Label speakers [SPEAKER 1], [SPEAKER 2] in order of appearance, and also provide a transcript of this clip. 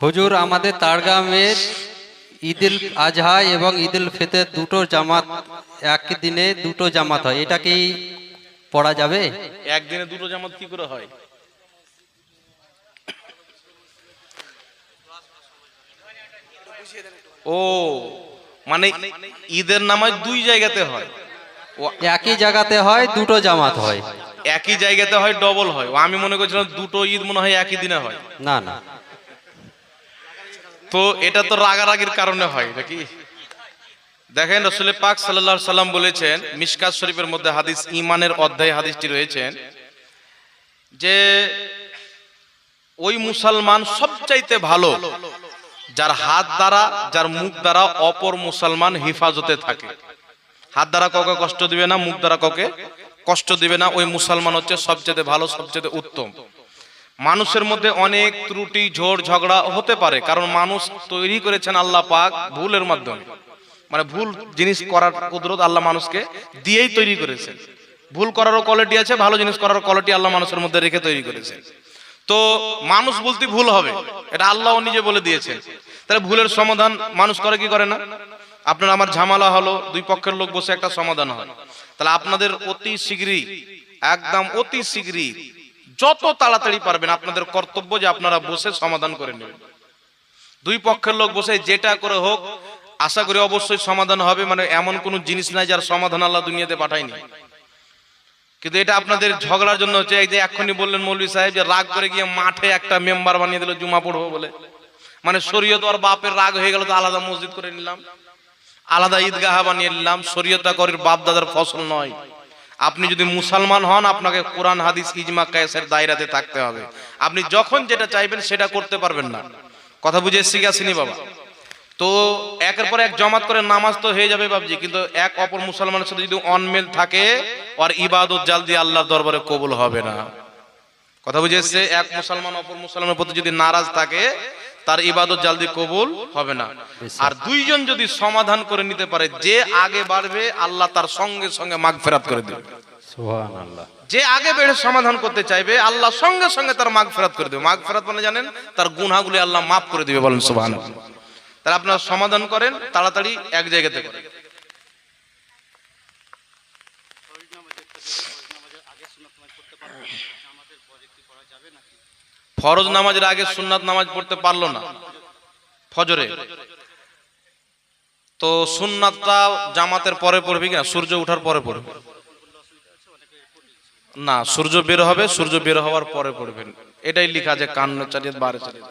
[SPEAKER 1] হুজুর আমাদের তাড়গ্রামের ঈদুল আজহা এবং ঈদুল ফিতর দুটো জামাত একই দিনে দুটো জামাত হয়। এটা কি পড়া যাবে?
[SPEAKER 2] একদিনে দুটো জামাত কি করে হয়? ও মানে ঈদের নামাজ দুই জায়গাতে হয়।
[SPEAKER 1] একই জায়গাতে হয় দুটো জামাত হয়।
[SPEAKER 2] একই জায়গাতে হয় ডবল হয়। আমি মনে করছিলাম দুটো ঈদ মনে হয় একই দিনে হয়।
[SPEAKER 1] না না।
[SPEAKER 2] তো এটা তো রাগারাগির কারণে হয় নাকি দেখেন রসুল পাক সাল্লাহ সাল্লাম বলেছেন মিশকাত শরীফের মধ্যে হাদিস ইমানের অধ্যায় হাদিসটি রয়েছেন যে ওই মুসলমান সবচাইতে ভালো যার হাত দ্বারা যার মুখ দ্বারা অপর মুসলমান হিফাজতে থাকে। হাত দ্বারা কাউকে কষ্ট দিবে না মুখ দ্বারা কাউকে কষ্ট দিবে না, ওই মুসলমান হচ্ছে সবচেয়ে ভালো, সবচেয়ে উত্তম। মানুষের মধ্যে অনেক ত্রুটি, ঝোড়, ঝগড়া হতে পারে, কারণ মানুষ তৈরি করেছেন আল্লাহ পাক ভুলের মাধ্যমে। মানে ভুল জিনিস করার কুদরত আল্লাহ মানুষকে দিয়েই তৈরি করেছেন। ভুল করারও কোয়ালিটি আছে, ভালো জিনিস করার কোয়ালিটি আল্লাহ মানুষের মধ্যে রেখে তৈরি করেছে তো মানুষ বলতে ভুল হবে, এটা আল্লাহ নিজে বলে দিয়েছেন। তাহলে ভুলের সমাধান মানুষ করে কি করে না? আপনার আমার ঝামেলা হলো, দুই পক্ষের লোক বসে একটা সমাধান হয়। তাহলে আপনাদের অতি শীঘ্রই, একদম অতি শীঘ্রই যত তাড়াতাড়ি পারবেন আপনাদের কর্তব্য যে আপনারা বসে সমাধান করে নেবেন। দুই পক্ষের লোক বসে যেটা করে হোক, আশা করি অবশ্যই সমাধান হবে মানে এমন কোনো জিনিস নাই যার সমাধান আল্লাহ দুনিয়াতে পাঠায়নি। কিন্তু এটা আপনাদের ঝগড়ার জন্য হচ্ছে, এই যে এক্ষুনি বললেন মৌলভী সাহেব যে রাগ করে গিয়ে মাঠে একটা মেম্বার বানিয়ে দিল জুমা পড়ব বলে। মানে শরীয়ত আর বাপের রাগ হয়ে গেল তো আলাদা মসজিদ করে নিলাম। আলাদা ঈদগাহ বানিয়ে নিলাম, শরীয়তা করির বাপ দাদার ফসল নয়। আপনি যদি মুসলমান হন, আপনাকে কোরআন, হাদিস, ইজমা, কায়েসের দায়রাতে থাকতে হবে। আপনি যখন যেটা চাইবেন সেটা করতে পারবেন না। কথা বুঝে এসছি আসেনি বাবা? তো একের পর এক জমাত করে নামাজ তো হয়ে যাবে বাবজি কিন্তু এক অপর মুসলমানের সাথে যদি অনমেল থাকে, আর ইবাদত জালদি আল্লাহর দরবারে কবুল হবে না। কথা বুঝে এসছে, এক মুসলমান অপর মুসলমানের প্রতি যদি নারাজ থাকে তার ইবাদত জালদি কবুল হবে না। আর দুইজন যদি সমাধান করে নিতে পারে যে আগে বাড়বে আল্লাহ তার সঙ্গে সঙ্গে মাগ ফেরাত করে দেবে। যে আগে বেড়ে সমাধান করতে চাইবে আল্লাহ সঙ্গে সঙ্গে তার মাগ ফেরাত করে দেবে। মাগ ফেরাত মানে জানেন তার গুনাহগুলি আল্লাহ মাফ করে দিবে বলেন সুবহান তাহলে আপনারা সমাধান করেন তাড়াতাড়ি এক জায়গাতে করেন। ফরজ নামাজের আগে সুন্নাত নামাজ পড়তে পারল না ফজরে। তো সুন্নাতটা জামাতের পরে পড়বি কিনা সূর্য ওঠার পরে পড়বে। না, সূর্য বের হবে, সূর্য বের হওয়ার পরে পড়বেন। এটাই লেখা আছে কান্ন চালিয়ে বারে চালিয়ে।